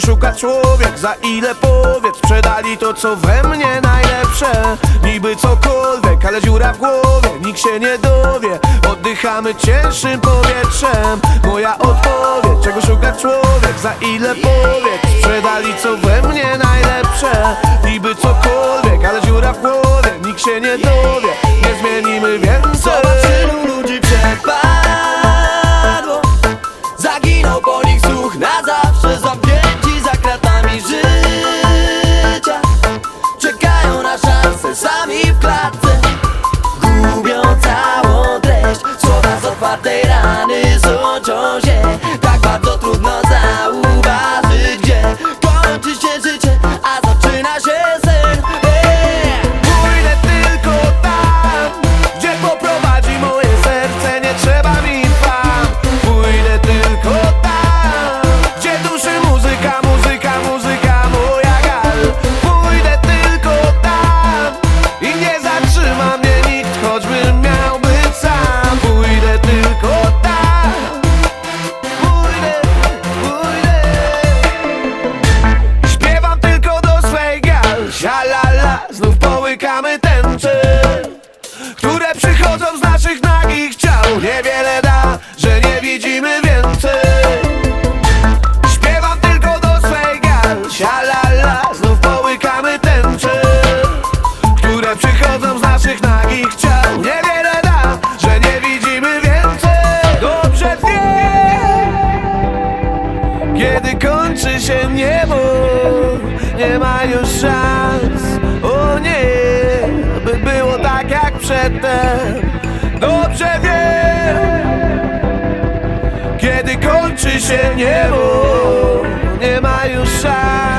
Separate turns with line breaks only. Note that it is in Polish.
szuka człowiek, za ile powiedz. Sprzedali to co we mnie najlepsze. Niby cokolwiek, ale dziura w głowie Nikt się nie dowie. Oddychamy cięższym powietrzem. Moja odpowiedź, czego szuka człowiek Za ile powiedz. Sprzedali co we mnie najlepsze. Niby cokolwiek, ale dziura w głowie Nikt się nie dowie. Nie zmienimy więcej.
Zobacz ilu ludzi przepadło. Zaginął po nich słuch na zawsze sami w klatce. Gubią całą treść Słowa z otwartej rany sączą
Że nie widzimy więcej. Śpiewam tylko do swej gal. Sialala, znów połykamy tęcze Które przychodzą z naszych nagich ciał. Niewiele da, że nie widzimy więcej. Dobrze wiem kiedy kończy się niebo Nie ma już szans. O nie By było tak jak przedtem. Dobrze wiem kończy się niebo. Nie ma już szans